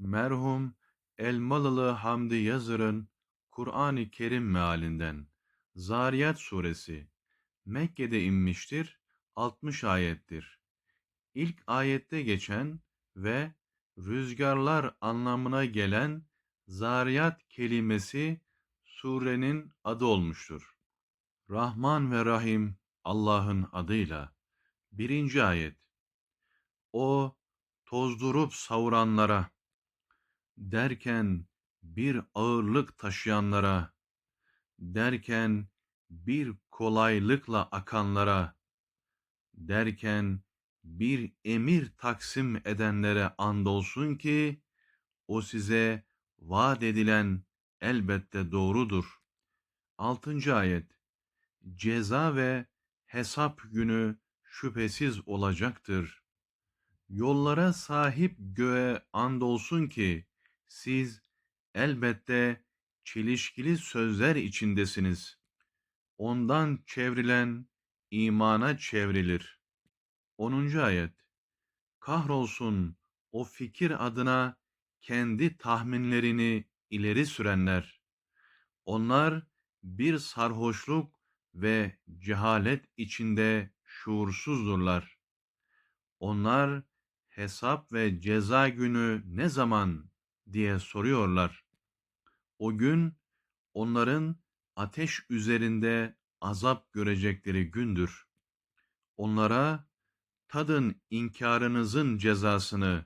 Merhum Elmalılı Hamdi Yazır'ın Kur'an-ı Kerim mealinden Zariyat suresi Mekke'de inmiştir, 60 ayettir. İlk ayette geçen ve rüzgarlar anlamına gelen zariyat kelimesi surenin adı olmuştur. Rahman ve Rahim Allah'ın adıyla. Birinci ayet. O tozdurup savuranlara, derken bir ağırlık taşıyanlara, derken bir kolaylıkla akanlara, derken bir emir taksim edenlere andolsun ki, o size vaat edilen elbette doğrudur. Altıncı ayet. Ceza ve hesap günü şüphesiz olacaktır. Yollara sahip göğe andolsun ki siz elbette çelişkili sözler içindesiniz. Ondan çevrilen imana çevrilir. 10. ayet. Kahrolsun o fikir adına kendi tahminlerini ileri sürenler. Onlar bir sarhoşluk ve cehalet içinde şuursuzdurlar. Onlar hesap ve ceza günü ne zaman diye soruyorlar. O gün onların ateş üzerinde azap görecekleri gündür. Onlara tadın inkarınızın cezasını,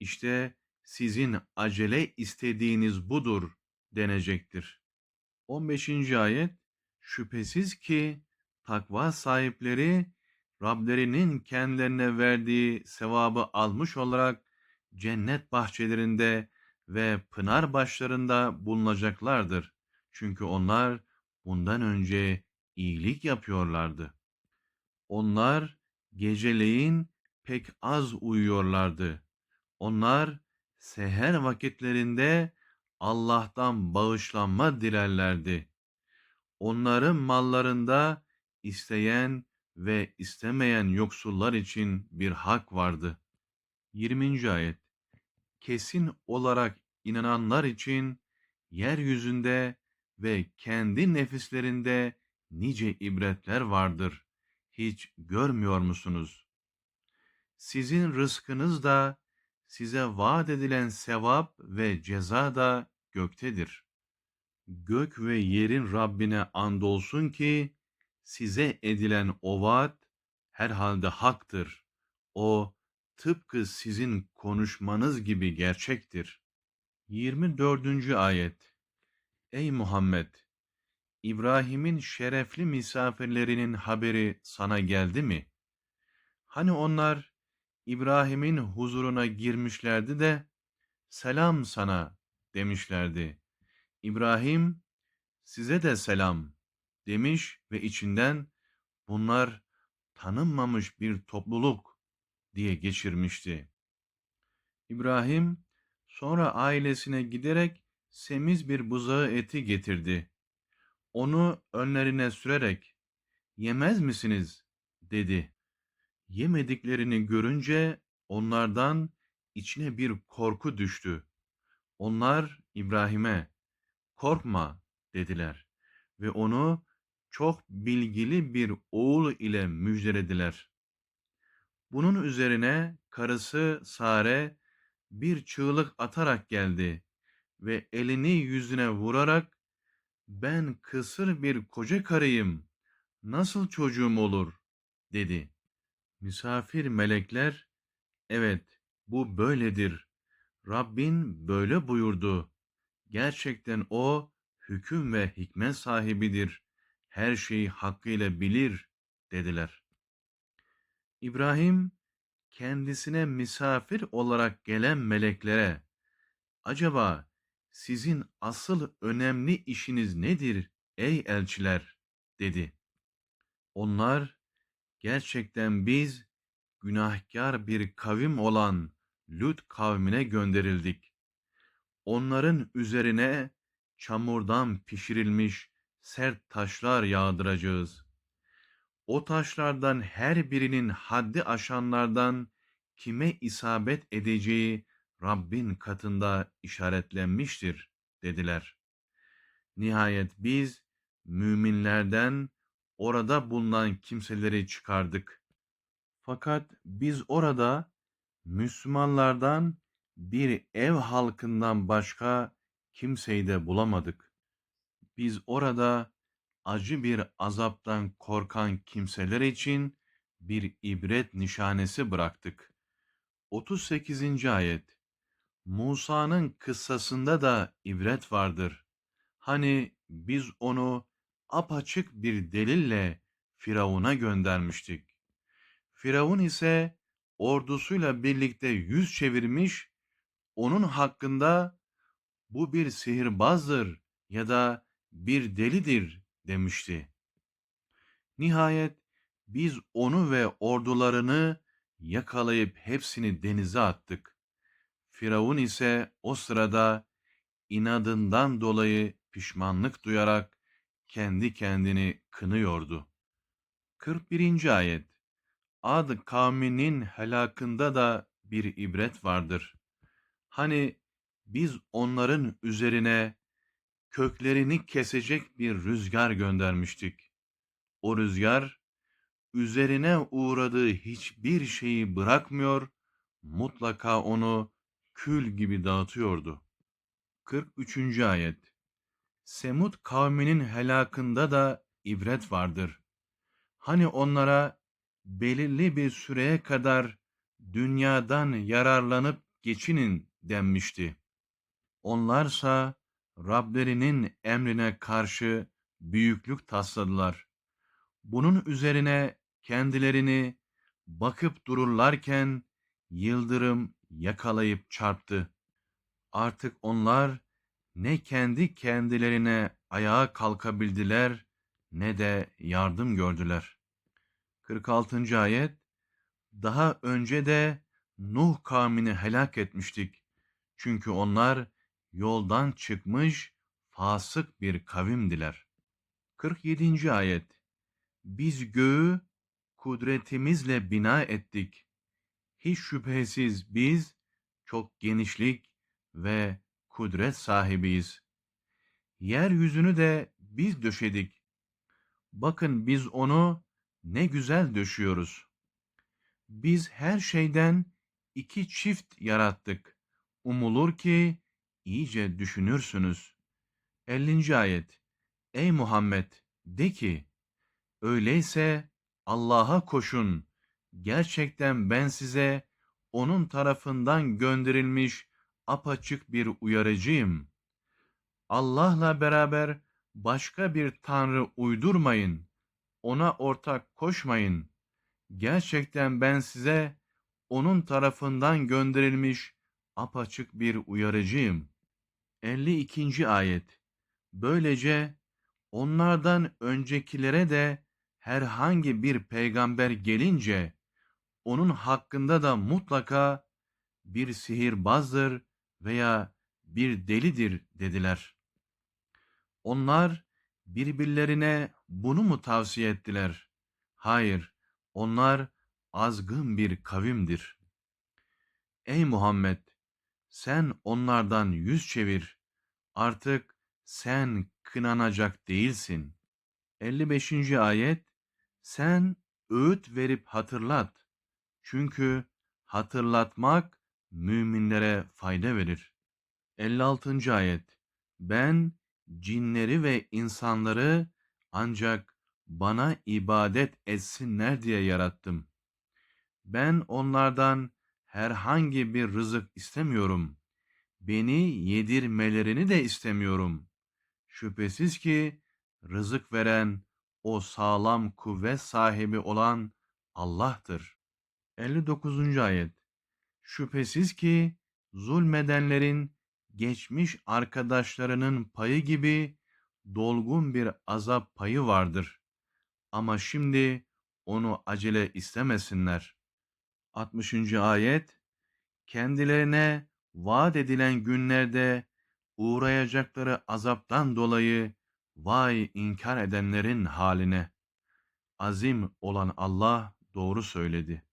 işte sizin acele istediğiniz budur denecektir. 15. ayet Şüphesiz ki takva sahipleri Rablerinin kendilerine verdiği sevabı almış olarak cennet bahçelerinde ve pınar başlarında bulunacaklardır. Çünkü onlar bundan önce iyilik yapıyorlardı. Onlar geceleyin pek az uyuyorlardı. Onlar seher vakitlerinde Allah'tan bağışlanma dilerlerdi. Onların mallarında isteyen ve istemeyen yoksullar için bir hak vardı. 20. ayet Kesin olarak inananlar için yeryüzünde ve kendi nefislerinde nice ibretler vardır. Hiç görmüyor musunuz? Sizin rızkınız da size vaat edilen sevap ve ceza da göktedir. Gök ve yerin Rabbine andolsun ki size edilen o vaat herhalde haktır. O tıpkı sizin konuşmanız gibi gerçektir. 24. ayet Ey Muhammed! İbrahim'in şerefli misafirlerinin haberi sana geldi mi? Hani onlar İbrahim'in huzuruna girmişlerdi de selam sana demişlerdi. İbrahim size de selam demiş ve içinden bunlar tanınmamış bir topluluk diye geçirmişti. İbrahim sonra ailesine giderek semiz bir buzağı eti getirdi. Onu önlerine sürerek yemez misiniz dedi. Yemediklerini görünce onlardan içine bir korku düştü. Onlar İbrahim'e korkma dediler ve onu çok bilgili bir oğul ile müjdelediler. Bunun üzerine karısı Sare bir çığlık atarak geldi ve elini yüzüne vurarak ben kısır bir koca karıyım, nasıl çocuğum olur dedi. Misafir melekler evet bu böyledir. Rabbin böyle buyurdu. Gerçekten o hüküm ve hikmet sahibidir her şeyi hakkıyla bilir dediler. İbrahim kendisine misafir olarak gelen meleklere acaba sizin asıl önemli işiniz nedir ey elçiler dedi. Onlar gerçekten biz günahkar bir kavim olan Lut kavmine gönderildik. Onların üzerine çamurdan pişirilmiş sert taşlar yağdıracağız. O taşlardan her birinin haddi aşanlardan kime isabet edeceği Rabbin katında işaretlenmiştir dediler. Nihayet biz müminlerden orada bulunan kimseleri çıkardık. Fakat biz orada Müslümanlardan bir ev halkından başka kimseyi de bulamadık. Biz orada acı bir azaptan korkan kimseler için bir ibret nişanesi bıraktık. 38. ayet Musa'nın kıssasında da ibret vardır. Hani biz onu apaçık bir delille Firavun'a göndermiştik. Firavun ise ordusuyla birlikte yüz çevirmiş, onun hakkında bu bir sihirbazdır ya da bir delidir demişti. Nihayet biz onu ve ordularını yakalayıp hepsini denize attık. Firavun ise o sırada inadından dolayı pişmanlık duyarak kendi kendini kınıyordu. 41. ayet Ad kavminin helakında da bir ibret vardır. Hani biz onların üzerine köklerini kesecek bir rüzgar göndermiştik. O rüzgar üzerine uğradığı hiçbir şeyi bırakmıyor, mutlaka onu kül gibi dağıtıyordu. 43. ayet Semud kavminin helakında da ibret vardır. Hani onlara belirli bir süreye kadar dünyadan yararlanıp geçinin denmişti. Onlarsa Rablerinin emrine karşı büyüklük tasladılar. Bunun üzerine kendilerini bakıp dururlarken yıldırım yakalayıp çarptı. Artık onlar ne kendi kendilerine ayağa kalkabildiler ne de yardım gördüler. 46. ayet Daha önce de Nuh kavmini helak etmiştik. Çünkü onlar yoldan çıkmış fasık bir kavimdiler. 47. ayet Biz göğü kudretimizle bina ettik. Hiç şüphesiz biz çok genişlik ve kudret sahibiyiz. Yeryüzünü de biz döşedik. Bakın biz onu ne güzel döşüyoruz. Biz her şeyden iki çift yarattık. Umulur ki iyice düşünürsünüz. 50. ayet Ey Muhammed de ki öyleyse Allah'a koşun. Gerçekten ben size onun tarafından gönderilmiş apaçık bir uyarıcıyım. Allah'la beraber başka bir tanrı uydurmayın. Ona ortak koşmayın. Gerçekten ben size onun tarafından gönderilmiş apaçık bir uyarıcıyım. 52. ayet Böylece onlardan öncekilere de herhangi bir peygamber gelince onun hakkında da mutlaka bir sihirbazdır veya bir delidir dediler. Onlar birbirlerine bunu mu tavsiye ettiler? Hayır, onlar azgın bir kavimdir. Ey Muhammed! Sen onlardan yüz çevir. Artık sen kınanacak değilsin. 55. ayet Sen öğüt verip hatırlat. Çünkü hatırlatmak müminlere fayda verir. 56. ayet Ben cinleri ve insanları ancak bana ibadet etsinler diye yarattım. Ben onlardan herhangi bir rızık istemiyorum. Beni yedirmelerini de istemiyorum. Şüphesiz ki rızık veren o sağlam kuvvet sahibi olan Allah'tır. 59. ayet Şüphesiz ki zulmedenlerin geçmiş arkadaşlarının payı gibi dolgun bir azap payı vardır. Ama şimdi onu acele istemesinler. 60. ayet Kendilerine vaat edilen günlerde uğrayacakları azaptan dolayı vay inkar edenlerin haline. Azim olan Allah doğru söyledi.